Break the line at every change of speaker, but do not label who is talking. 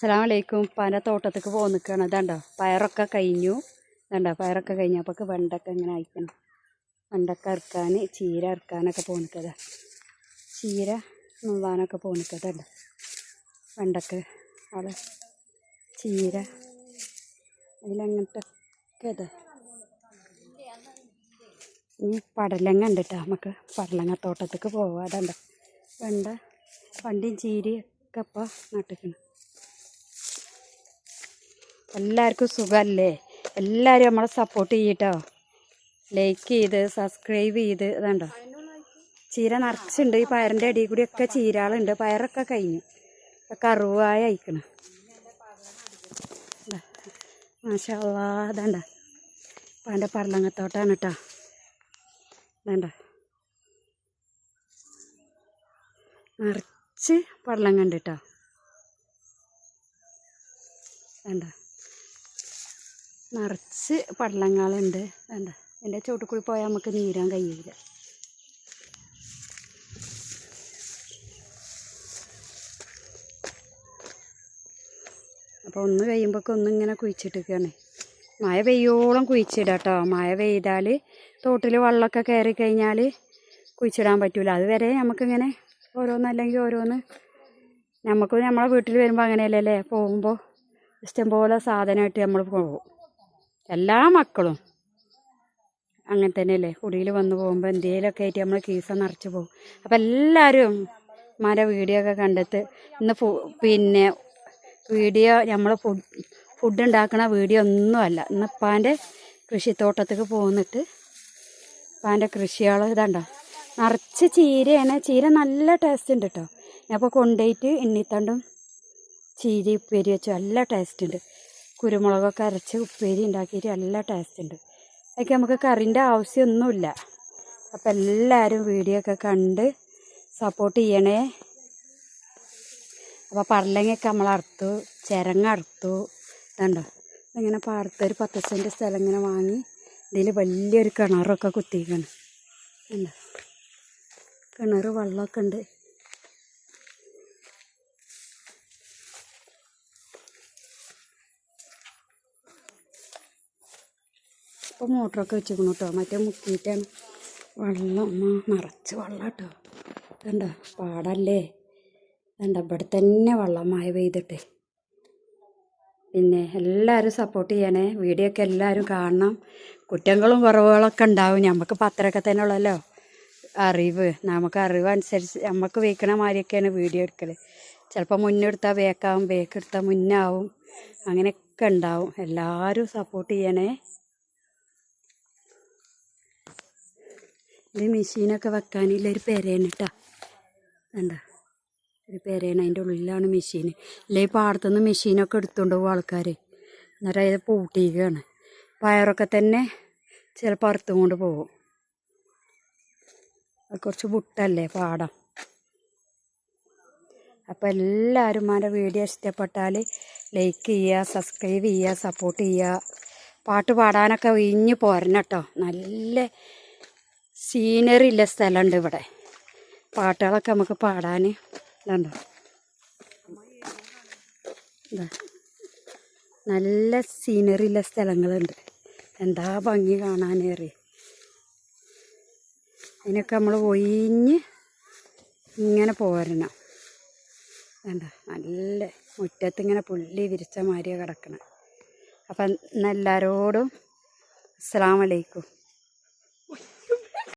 അസ്സലാമു വലൈക്കും പന തോട്ടത്തേക്ക് പോകാൻ നിൽക്കുകയാണ് ഇതാണ്ടോ പയറൊക്കെ കഴിഞ്ഞു. ഇതാണ്ടോ പയറൊക്കെ കഴിഞ്ഞപ്പോൾ വെണ്ടക്ക ഇങ്ങനെ അയക്കണം വെണ്ടക്ക ഇറക്കാൻ ചീര ഇറക്കാനൊക്കെ പോകാൻ നിൽക്കുക ചീര നുള്ളാനൊക്കെ നിൽക്കതല്ല വെണ്ടക്ക അവിടെ ചീര അതിലങ്ങനത്തെ ഇതാ. ഇനി പടലങ്ങ ഉണ്ട് കേട്ടോ നമുക്ക് പടലങ്ങ തോട്ടത്തേക്ക് പോവാം. അതുണ്ട് വെണ്ട വണ്ടിയും ചീരയും ഒക്കെ ഇപ്പോൾ നട്ടിക്കണം. എല്ലാവർക്കും സുഖമല്ലേ? എല്ലാവരും നമ്മളെ സപ്പോർട്ട് ചെയ്യട്ടോ. ലൈക്ക് ചെയ്ത് സബ്സ്ക്രൈബ് ചെയ്ത് ഇതുണ്ടോ. ചീര നിറച്ചുണ്ട് ഈ പയറിന്റെ അടിയിൽ ഒക്കെ ചീരകളുണ്ട്. പയറൊക്കെ കഴിഞ്ഞു. ഒക്കെ കറുവായി അയക്കണം മാഷാ അപ്പം പാന്റെ പറളങ്ങത്തോട്ടാണ് കേട്ടോ അതണ്ട നിറച്ച് പടലങ്ങ ഉണ്ട് കേട്ടോ വേണ്ട നിറച്ച് പടലങ്ങളുണ്ട്. വേണ്ട എന്റെ ചോട്ടിൽ കൂടി പോയാൽ നമുക്ക് നീരാൻ കഴിയില്ല അപ്പോൾ ഒന്ന് കഴിയുമ്പോഴൊക്കെ ഒന്നിങ്ങനെ കുഴിച്ചിട്ടിരിക്കുകയാണ് മഴ പെയ്യോളം കുഴിച്ചിടാം കേട്ടോ മഴ പെയ്താൽ തോട്ടിൽ വെള്ളമൊക്കെ കയറി കഴിഞ്ഞാൽ കുഴിച്ചിടാൻ പറ്റൂല. അതുവരെ നമുക്കിങ്ങനെ ഓരോന്നല്ലെങ്കിൽ ഓരോന്ന് നമുക്ക് നമ്മളെ വീട്ടിൽ വരുമ്പോൾ അങ്ങനെയല്ലേ പോകുമ്പോൾ ഇഷ്ടംപോലെ സാധനമായിട്ട് നമ്മൾ പോകും. എല്ലാ മക്കളും അങ്ങനെ തന്നെയല്ലേ? കുടിയിൽ വന്നു പോകുമ്പോൾ എന്തെങ്കിലുമൊക്കെ ആയിട്ട് നമ്മൾ കീസ നിറച്ച് പോകും. അപ്പം എല്ലാവരും മര വീഡിയോ ഒക്കെ കണ്ടെത്ത് ഇന്ന് പിന്നെ വീഡിയോ നമ്മൾ ഫുഡ് ഫുഡ് ഉണ്ടാക്കുന്ന വീഡിയോ ഒന്നുമല്ല ഇന്ന് ഇപ്പാന്റെ കൃഷിത്തോട്ടത്തേക്ക് പോന്നിട്ട് ഇപ്പാന്റെ കൃഷികൾ ഇതാണ്ടോ? നിറച്ച് ചീരയാണ്. ചീര നല്ല ടേസ്റ്റ് ഉണ്ട് കേട്ടോ അപ്പോൾ കൊണ്ടുപോയിട്ട് എണ്ണിത്തണ്ടും ചീര ഉപ്പേരി വെച്ചു. നല്ല ടേസ്റ്റ് ഉണ്ട്. കുരുമുളകൊക്കെ അരച്ച് ഉപ്പേരി ഉണ്ടാക്കിയിട്ട് നല്ല ടേസ്റ്റ് ഉണ്ട്. അതൊക്കെ നമുക്ക് കറിന്റെ ആവശ്യമൊന്നുമില്ല. അപ്പം എല്ലാവരും വീഡിയോ ഒക്കെ കണ്ട് സപ്പോർട്ട് ചെയ്യണേ. അപ്പോൾ പടലങ്ങയൊക്കെ നമ്മൾ അറുത്തു ചിരങ്ങ അറുത്തു ഇതുണ്ടോ? ഇങ്ങനെ പാടത്ത് ഒരു പത്ത് സെന്റ് സ്ഥലം ഇങ്ങനെ വാങ്ങി ഇതിൽ വലിയൊരു കിണറൊക്കെ കുത്തിയിരിക്കണം കിണർ വെള്ളമൊക്കെ ഉണ്ട്. ഇപ്പോൾ മോട്ടറൊക്കെ വെച്ചിരിക്കണം കേട്ടോ മറ്റേ മുക്കിയിട്ടാണ് വെള്ളം ഉം, നിറച്ച് വെള്ളം കേട്ടോ കണ്ടോ പാടല്ലേ? കണ്ട ഇവിടെ തന്നെ വെള്ളം മഴ പെയ്തിട്ട്. പിന്നെ എല്ലാവരും സപ്പോർട്ട് ചെയ്യണേ. വീഡിയോ ഒക്കെ എല്ലാവരും കാണണം. കുറ്റങ്ങളും കുറവുകളൊക്കെ ഉണ്ടാവും. നമുക്ക് പത്രമൊക്കെ തന്നെ ഉള്ളല്ലോ. അറിവ്. നമുക്ക് അറിവ് അനുസരിച്ച് നമുക്ക് വേക്കണ മാതിരിയൊക്കെയാണ് വീഡിയോ എടുക്കൽ ചിലപ്പോൾ മുന്നെടുത്താൽ ബേക്കാവും ബേക്ക് എടുത്താൽ മുന്നാവും. അങ്ങനെയൊക്കെ ഉണ്ടാവും. എല്ലാവരും സപ്പോർട്ട് ചെയ്യണേ. ഇത് മെഷീനൊക്കെ വെക്കാനില്ല ഒരു പെരയാണ് കേട്ടോ വേണ്ട ഒരു പെരയാണ് അതിന്റെ ഉള്ളിലാണ് മെഷീൻ അല്ലെ പാടത്തുനിന്ന് മെഷീനൊക്കെ എടുത്തുകൊണ്ട് പോകും ആൾക്കാർ എന്നിട്ട് അത് പൂട്ടിയിരിക്കുകയാണ് പയറൊക്കെ തന്നെ ചിലപ്പോൾ അറുത്തും കൊണ്ട് പോകും. കുറച്ച് വിട്ടല്ലേ പാടം. അപ്പോൾ എല്ലാവരും എന്റെ വീഡിയോ ഇഷ്ടപ്പെട്ടാൽ ലൈക്ക് ചെയ്യുക സബ്സ്ക്രൈബ് ചെയ്യുക സപ്പോർട്ട് ചെയ്യുക. പാട്ട് പാടാനൊക്കെ ഇഞ്ഞ് പോരണം കേട്ടോ നല്ല സീനറി ഉള്ള സ്ഥലമുണ്ട് ഇവിടെ. പാട്ടുകളൊക്കെ നമുക്ക് പാടാൻ ഇതുണ്ടോ? നല്ല സീനറി ഉള്ള സ്ഥലങ്ങളുണ്ട്. എന്താ ഭംഗി കാണാനേറി അതിനൊക്കെ നമ്മൾ ഒഴിഞ്ഞ് ഇങ്ങനെ പോരണം. വേണ്ട നല്ല മുറ്റത്ത് ഇങ്ങനെ പുള്ളി വിരിച്ച മാതിരിയാണ് കിടക്കണം. അപ്പം ഇന്ന് എല്ലാവരോടും അസ്സാം വലൈക്കും